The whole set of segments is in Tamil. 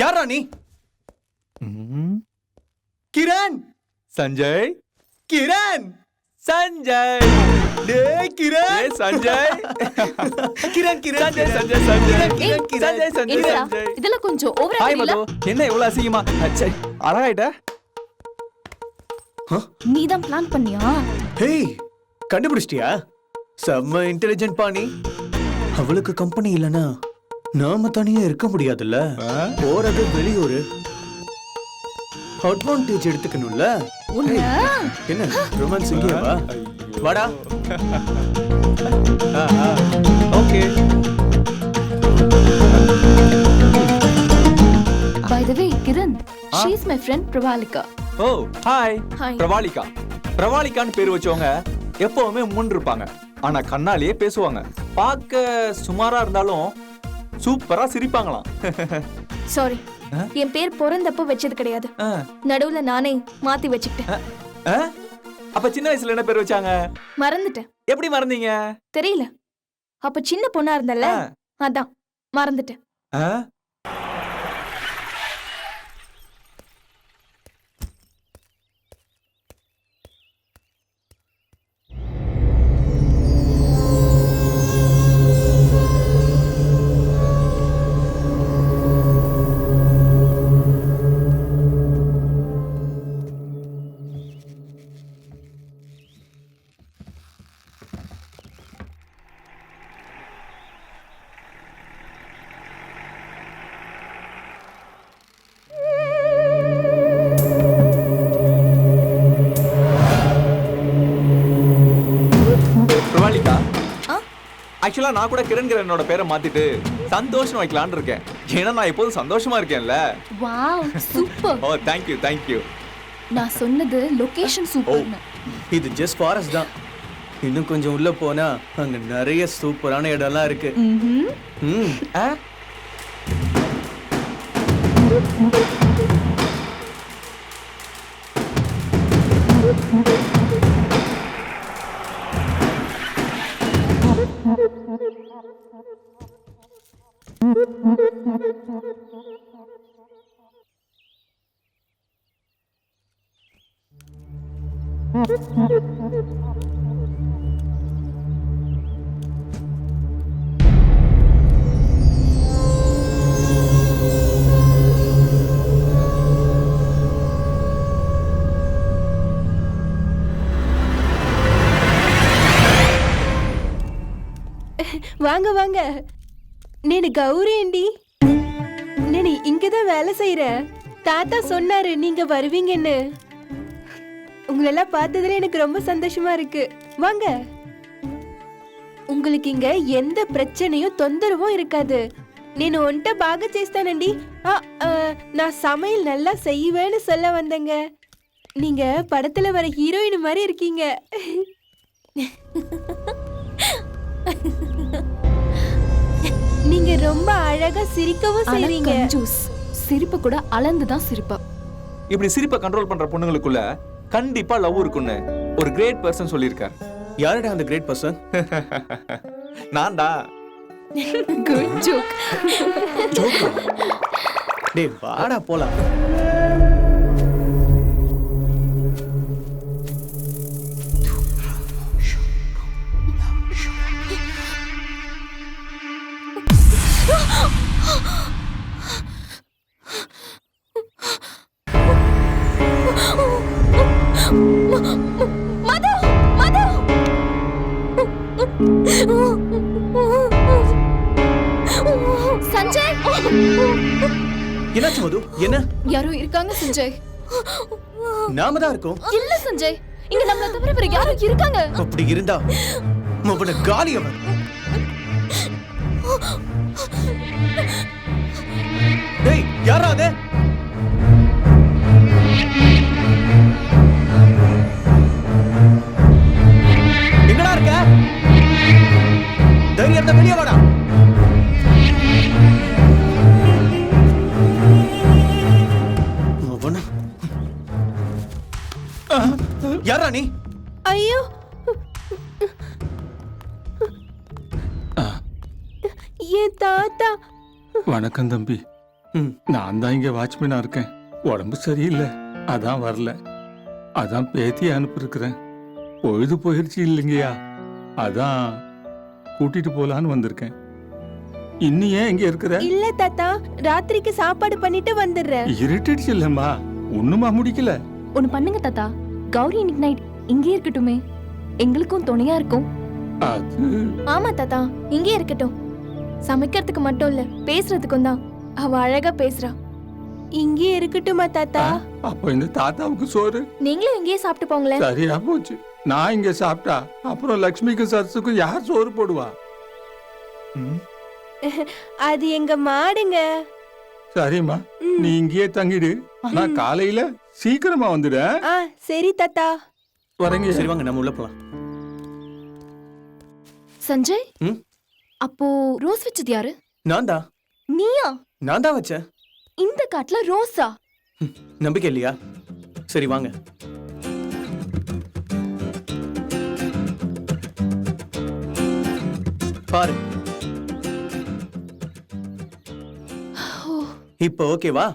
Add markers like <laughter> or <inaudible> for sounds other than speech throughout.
யாரா நீ? கிரண்! சஞ்சய். கிரண்! சஞ்சய்! டேய் கிரண்! சஞ்சய். கிரண் கிரண் சஞ்சய். சஞ்சய் சஞ்சய். கிரண், கிரண். சஞ்சய் சஞ்சய் இதெல்லாம் கொஞ்சம் ஓவரா என்ன இவ்வளவு அசிங்கமா? அச்சை அழகாயிட்ட? நீ தான் பிளான் பண்ணியா? ஹேய் கண்டுபிடிச்சிட்டியா? செம்ம இன்டெலிஜென்ட் பாணி அவளுக்கு கம்பெனி இல்லனா நாம தனியா இருக்க முடியாதுல்ல? போறது வெளியூரு. அட்வான்டேஜ் எடுத்துக்கணும்ல? என்ன ரொமான்ஸ் இங்கேவா வாடா. Okay. By the way Kiran she is my friend Pravalika oh hi. Pravalika பிரவாலிகான்னு பேர் வச்சவங்க எப்பவுமே முன் இருப்பாங்க. ஆனா கண்ணாலேயே பேசுவாங்க. பார்க்க சுமாரா இருந்தாலும் சூப்பரா சிரிப்பாங்களாம். சாரி என் பேர் பிறந்தப்போ வச்சது கிடையாது. நடுவுல நானே மாத்தி வச்சுக்கிட்டேன்? அப்ப சின்ன வயசுல என்ன பேர் வச்சாங்க? மறந்துட்டேன். எப்படி மறந்தீங்க? தெரியல. அப்ப சின்ன பொண்ணா இருந்தல்ல? அதான். மறந்துட்டேன். ஆக்சுவலா நான் கூட கிரண் கிரனோட பேரை மாத்திட்டு சந்தோஷம் வைக்கலாம்னு இருக்கேன். ஏன்னா நான் எப்போதும் சந்தோஷமா இருக்கேன்ல. Wow super. <laughs> Oh thank you thank you நான் சொன்னது லொகேஷன் சூப்பர்னு. இது ஜஸ்ட் ஃபாரஸ்ட் தான். இன்னும் கொஞ்சம் உள்ள போனா அங்க நிறைய சூப்பரான இடம்லாம் இருக்கு. ம் ஆ? வாங்க வாங்க. నేను గౌరీ అండి నేను இங்கதான் வேலை செய்யறேன் தாத்தா சொன்னாரு நீங்க வருவீங்கன்னு உங்களெல்லாம் பார்த்ததுல எனக்கு ரொம்ப சந்தோஷமா இருக்கு வாங்க உங்களுக்கு இங்க எந்த பிரச்சனையும் தொந்தரவும் இருக்காது నేను వంట బాగా చేస్తానండి ఆ, ఆ, నా சமையல் நல்லா செய்வேன்னு சொல்ல வந்தேங்க நீங்க படத்துல வர ஹீரோயின் மாதிரி இருக்கீங்க <laughs> நீங்க ரொம்ப அழகா சிரிக்கவும் செய்றீங்க. கஞ்சூஸ் சிரிப்பு கூட அளந்து தான் சிரிப்பா. இப்படி சிரிப்பை கண்ட்ரோல் பண்ற பொண்ணுங்களுக்குள்ள கண்டிப்பா லவ் இருக்குன்னு ஒரு கிரேட் பர்சன் சொல்லியிருக்கார். யாருடா அந்த கிரேட் பர்சன் <laughs> நான்டா. குட் ஜோக் டேய் வாடா போலாம். மது மது சஞ்சய்! என்னாச்சு மது? என்ன? யாரோ இருக்காங்க சஞ்சய். நாம தான் இருக்கோம். இல்ல சஞ்சய். இங்க நம்மள தவிர வேற யாரோ இருக்காங்க. அப்படி இருந்தா அவன காலி அவன். டேய் யாரா அது? வணக்கம் தம்பி. ம். நான் தான் இங்க வாட்ச்மேனா இருக்கேன். உடம்பு சரியில்லை. அதான் வரல. அதான் பேத்தியை அனுப்பியிருக்கிறேன். பொழுது போயிருச்சு இல்லைங்கய்யா. அதான் கூட்டிட்டு போலான்னு வந்திருக்கேன். இன்னும் ஏன் இங்க இருக்கிற? இல்ல தாத்தா ராத்திரிக்கு சாப்பாடு பண்ணிட்டு வந்துடுறேன். இருட்டிடுச்சு இல்லம்மா. ஒண்ணுமா முடிக்கல. ஒன்னு பண்ணுங்க தாத்தா. கௌரி இன்னைக்கு நைட் இங்கே இருக்கட்டுமே. எங்களுக்கும் துணையா இருக்கும். அது ஆமா தாத்தா இங்கே இருக்கட்டும். சமைக்கிறதுக்கு மட்டும் இல்ல பேசுறதுக்கும் தான். அவ அழகா பேசுறா. இங்கே இருக்கட்டுமா தாத்தா? அப்ப இந்த தாத்தாவுக்கு சோறு. நீங்களும் இங்கேயே சாப்பிட்டு போங்களேன். சரியா போச்சு. நான் இங்க சாப்பிட்டா அப்புறம் லக்ஷ்மிக்கும் சரசுக்கும் யார் சோறு போடுவா. அது எங்க மாடுங்க. சரிம்மா. நீ இங்கேயே தங்கிடு. ஆனா காலையில சீக்கிரமா வந்துடு ஆ சரி தாத்தா. வரேங்க. சரி வாங்க நம்ம உள்ள போலாம். சஞ்சய்? ம்? அப்போ ரோஸ் வச்சது யாரு? நான் தான் நீயா? நான் தான் வச்சேன். இந்த காட்டுல ரோஸா? நம்பிக்கை இல்லையா? சரி வாங்க. பாரு. இப்போ ஓகேவா?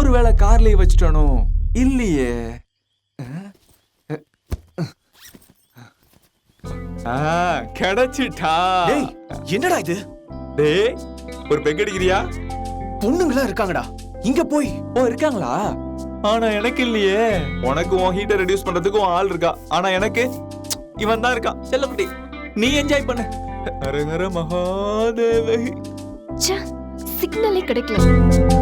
ஒருவேளை கார்லயே வச்சுட்டானோ? இல்லையே. ஆ, கிடைச்சிட்டா. டேய் என்னடா இது? டேய் ஒரு பெக் அடிக்கிறியா? பொண்ணுங்களா இருக்காங்கடா. இங்க போய். ஓ இருக்காங்களா? ஆனா எனக்கு இல்லையே. உனக்கு உன் ஹீட்டை ரெடியூஸ் பண்றதுக்கு உன் ஆள் இருக்கா. ஆனா எனக்கு இவன் தான் இருக்கான் செல்லக்குட்டி நீ என்ஜாய் பண்ணு. அரங்கர மகாதேவை சிக்னலே கிடைக்கல.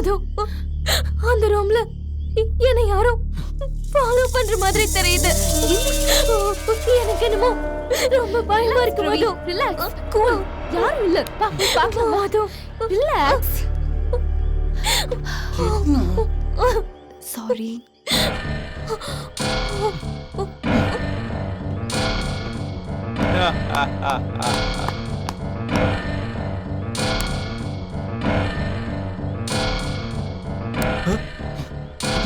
மது அந்த ரூம்ல என்னை யாரோ ஃபாலோ பண்ற மாதிரி தெரியுது. எனக்கு என்னமோ ரொம்ப பயமா இருக்கு மது. ரிலாக்ஸ் கூல் யாரும் இல்ல. பா போய் பார்க்கலாம். மது ரிலாக்ஸ் சாரி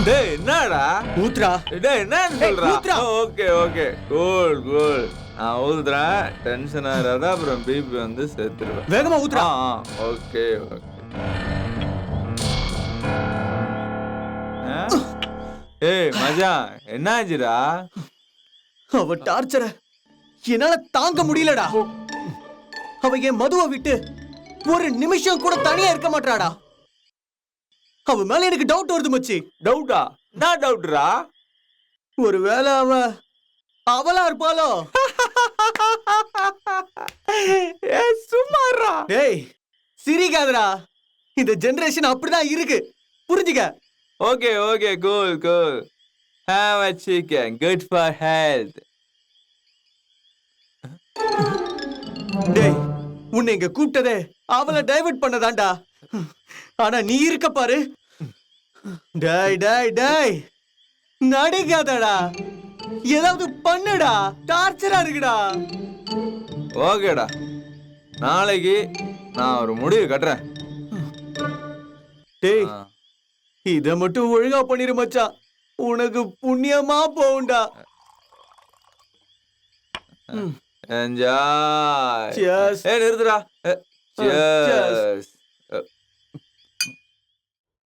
டேய் என்னடா? ஊத்ரா டேய் என்னன்னு சொல்றா? ஊத்துறா. Okay okay. கூல் கூல் நான் ஊதுறேன் டென்ஷன் ஆகாத அப்புறம் பிபி வந்து சேர்த்துருவேன். வேகமா ஊத்ரா ஓகே ஓகே. ஏய் மஜான் என்னாச்சுடா? அவ டார்ச்சர என்னால தாங்க முடியலடா. அவ என் மதுவை விட்டு ஒரு நிமிஷம் கூட தனியா இருக்க மாட்டாடா. அவ மேல எனக்கு டவுட் வருது மச்சி. டவுட்டா என்ன டவுட்ரா ஒருவேளை அவ அவளா இருப்பாளோ? சும்மாறா. டேய் சிரிக்காதடா. இந்த ஜெனரேஷன் அப்படிதான் இருக்கு. புரிஞ்சுக்க? Okay okay cool cool have a chicken good for health டேய் உன்னை இங்க கூப்பிட்டதே அவளை டைவர்ட் பண்ணதாண்டா ஆனா நீ இருக்க பாரு. டேய் டேய் டேய். நடிக்காதடா. ஏதாவது பண்ணுடா. டார்ச்சரா இருக்குடா. ஓகேடா. நாளைக்கு நான் ஒரு முடிவு கட்டுறேன். டேய். இத மட்டும் ஒழுங்கா பண்ணிரு மச்சான். உனக்கு புண்ணியமா போகும்டா. Enjoy Cheers. ஏ நிறுத்துடா. சியர்ஸ்